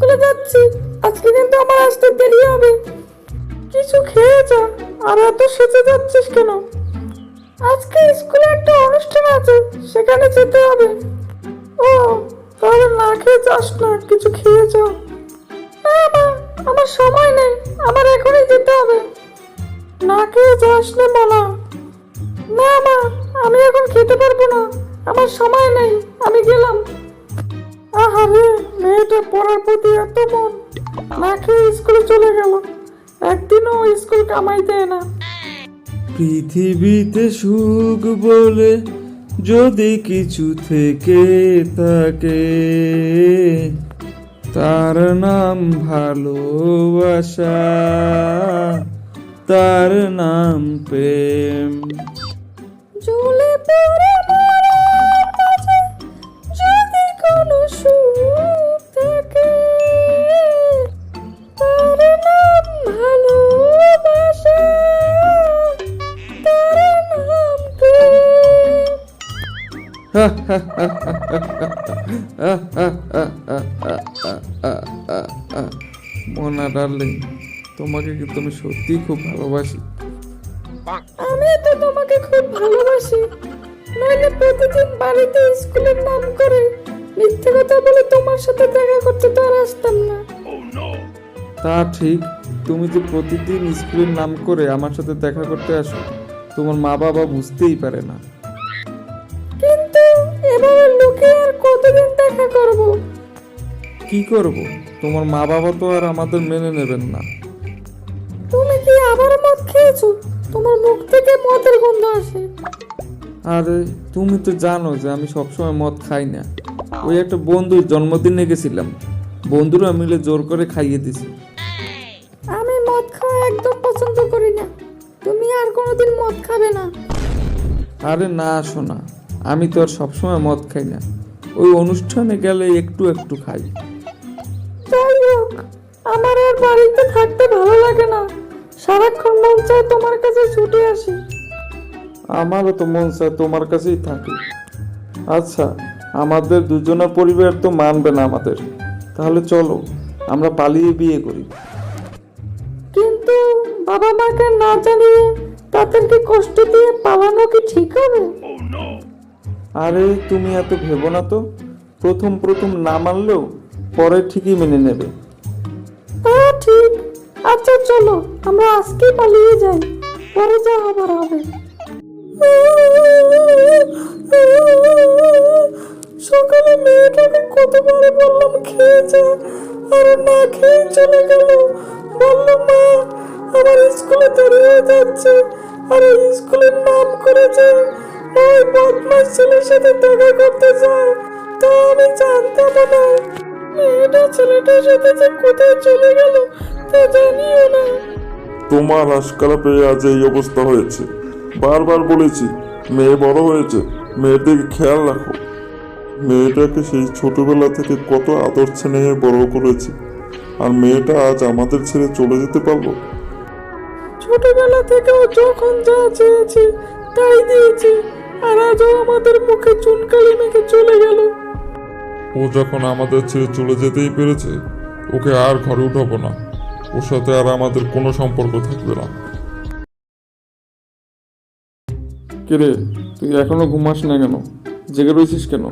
স্কুলে যাচ্ছি, আজকে কিন্তু আমার আসতে দেরি হবে। কিছু খেয়ে যা, আর এত সেজে যাচ্ছিস কেন? আজকে স্কুলে একটা অনুষ্ঠান আছে, সেখানে যেতে হবে। ও, তাহলে না খেয়ে যাস না, কিছু খেয়ে যা। না মা, আমার সময় নেই, আমার এখনই যেতে হবে। না খেয়ে যাস না বলা না মা, আমি এখন খেতে পারব না, আমার সময় নেই, আমি গেলাম। আহারে, মেয়েটা প্রতি এত মন না খেয়ে স্কুলে চলে গেল একদিনও স্কুল কামাই দেয় না। পৃথিবীতে সুখ বলে যদি কিছু থেকে থাকে তার নাম ভালোবাসা তার নাম প্রেম। জ্বলে পড়ে মোনা ডার্লিং তোমাকে কিন্তু আমি সত্যিই খুব ভালোবাসি। আমি তো তোমাকে খুব ভালোবাসি। নইলে প্রতিদিন বাড়িতে স্কুলের নাম করে মিথ্যে কথা বলে তোমার সাথে দেখা করতে তো আর আসতাম না। তা ঠিক তুমি যে প্রতিদিন স্কুলের নাম করে আমার সাথে দেখা করতে আসো তোমার মা বাবা বুঝতেই পারে না। কতদিন দেখা করব? কি করব? তোমার মা বাবা তো আর আমাদের মেনে নেবেন না। তুমি কি আবার মদ খেয়েছো? তোমার মুখ থেকে মদের গন্ধ আসে। আরে তুমি তো জানো যে আমি সবসময় মদ খাই না। ওই একটা বন্ধুর জন্মদিনে গেছিলাম। বন্ধুরা মিলে জোর করে খাইয়ে দিছি। আমি মদ খাওয়া একদম পছন্দ করি না। তুমি আর কোনোদিন মদ খাবে না। আরে না শোনা। আমি তো আর সবসময় মদ খাই না। ওই অনুষ্ঠানে গেলে একটু একটু খাই। যাই হোক আমার আর বাড়িতে থাকতে ভালো লাগে না। সারাক্ষণ মন চায় তোমার কাছে ছুটে আসি। আমারও তো মন চায় তোমার কাছেই থাকি। আচ্ছা আমাদের দুজনের পরিবার তো মানবে না আমাদের। তাহলে চলো আমরা পালিয়ে বিয়ে করি। কিন্তু বাবা মাকে না জানিয়ে তাদেরকে কষ্ট দিয়ে পালানো কি ঠিক হবে? আরে, তুমি এত ভেবো না তো। প্রথম প্রথম না মানলেও পরে ঠিকই মেনে নেবে। তা ঠিক। আচ্ছা চলো, আমরা আজকেই পালিয়ে যাই। পরে যা হবার হবে। সকালে মেয়েটাকে কতবার বললাম, খেয়ে যা। আর না খেয়ে চলে গেল। বলল, মা, আমার স্কুলে দেরি হয়ে যাচ্ছে। আর, স্কুলের নাম করেছে ওই বদমাস ছেলের সাথে দেখা করতে যায়। তা আমি জানতাম না। মেয়েটা ছেলেটার সাথে যে কোথায় চলে গেল তা জানিও না। তোমার আশকারা পেয়ে আজ এই অবস্থা হয়েছে। বারবার বলেছি মেয়ে বড় হয়েছে মেয়ের দিকে খেয়াল রাখো। মেয়েটাকে সেই ছোটবেলা থেকে কত আদর স্নেহে বড় করেছি। আর মেয়েটা আজ আমাদের ছেড়ে চলে যেতে পারল? ছোটবেলা থেকেও যখন যা চেয়েছি তাই দিয়েছি। আর আজও আমাদের মুখে চুনকালি মেখে চলে গেল। ও যখন আমাদের ছেড়ে চলে যেতেই পেরেছে ওকে আর ঘরে উঠাবো না। ওর সাথে আর আমাদের কোনো সম্পর্ক থাকবে না। কিরে তুই এখনও ঘুমাস না কেন? জেগে রয়েছিস কেন?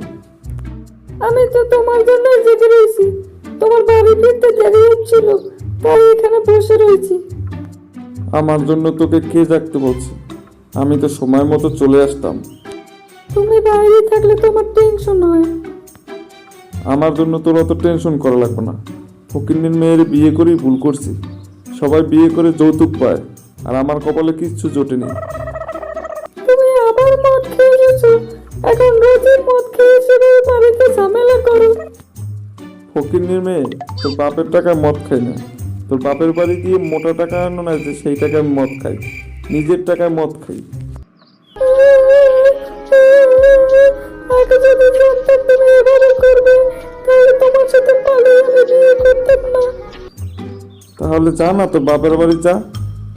আমি তো তোমার জন্য জেগে রয়েছি তোমার বাড়ি ফিরতে দেরি হচ্ছিল তাই এখানে বসে রয়েছি আমার জন্য তোকে কে জাগতে বলছে? আমি তো সময় মতো চলে আসতাম। তুমি বাইরে থাকলে তোমার টেনশন হয়। আমার জন্য তোর অত টেনশন করা লাগবে না। ফকিন্নির মেয়ের বিয়ে করেই ভুল করছি। সবাই বিয়ে করে যৌতুক পায় আর আমার কপালে কিচ্ছু জোটেনি। তুমি আবার মদ খেয়ে গেছো এখন রোজই মদ খেয়ে বাড়িতে ঝামেলা করো। ফকিন্নির মেয়ে তোর বাপের টাকায় মদ খাই না। তোর বাপের বাড়ি গিয়ে মোটা টাকা আনো না যে সেই টাকায় মদ খাই নিজের টাকায় মদ খাই তাহলে যা না তোর বাপের বাড়ি যা।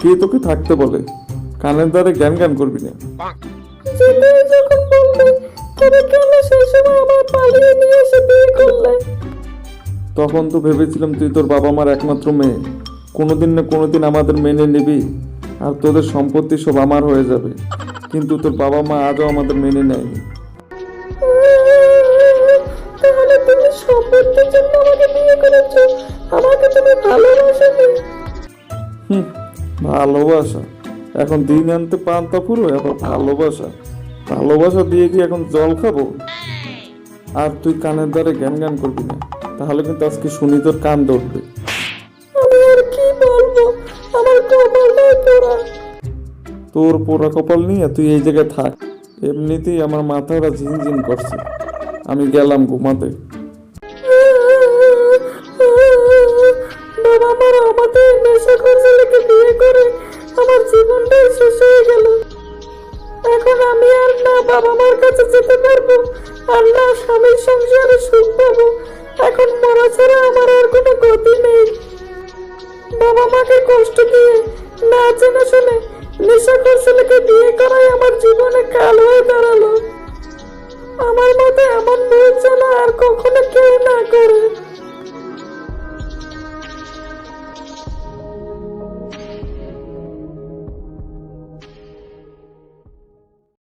কে তোকে থাকতে বলে? কানের দ্বারে জ্ঞান জ্ঞান করবি না। যেতে যখন বলবে তবে কেন সেই আমার পালিয়ে নিয়ে এসে বিয়ে করলে? তখন তো ভেবেছিলাম তুই তোর বাবা মার একমাত্র মেয়ে। কোনোদিন না কোনোদিন আমাদের মেনে নিবি আর তোদের সম্পত্তি সব আমার হয়ে যাবে। কিন্তু তোর বাবা মা আজও আমাদের মেনে নেয়নি। তাহলে তুমি সম্পত্তির জন্য আমাকে বিয়ে করেছ? ভালোবাসা। এখন দিন আনতে পান্তা পুরো আবার ভালোবাসা। ভালোবাসা দিয়ে কি এখন জল খাব? আর তুই কানের দ্বারে জ্ঞান জ্ঞান করবি না। তাহলে কিন্তু আজকে শুনি তোর কান ধরবে তোর পোড়া কপাল নিয়ে তুই এই জায়গায় থাক। এমনিতেই আমার মাথাটা ঝিনঝিন করছে। আমি গেলাম ঘুমাতে। বাবা মার আমাদের নেশা করছে লেগে বিয়ে করে আমার জীবনটাই শেষ হয়ে গেল। এখন আমি আর না বাবা মার কাছে যেতে পারব, আর না স্বামীর সংসারে সুখ পাবো। এখন মরা ছাড়া আমার আর কোনো গতি নেই। বাবা মাকে কষ্ট দিয়ে না জেনে শুনে নেশা করছে লেগে বিয়ে করাই আমার জীবনে কাল হয়ে দাঁড়াল। আমার মতো এমন ভুল যেন আর কখনো কেউ না করে।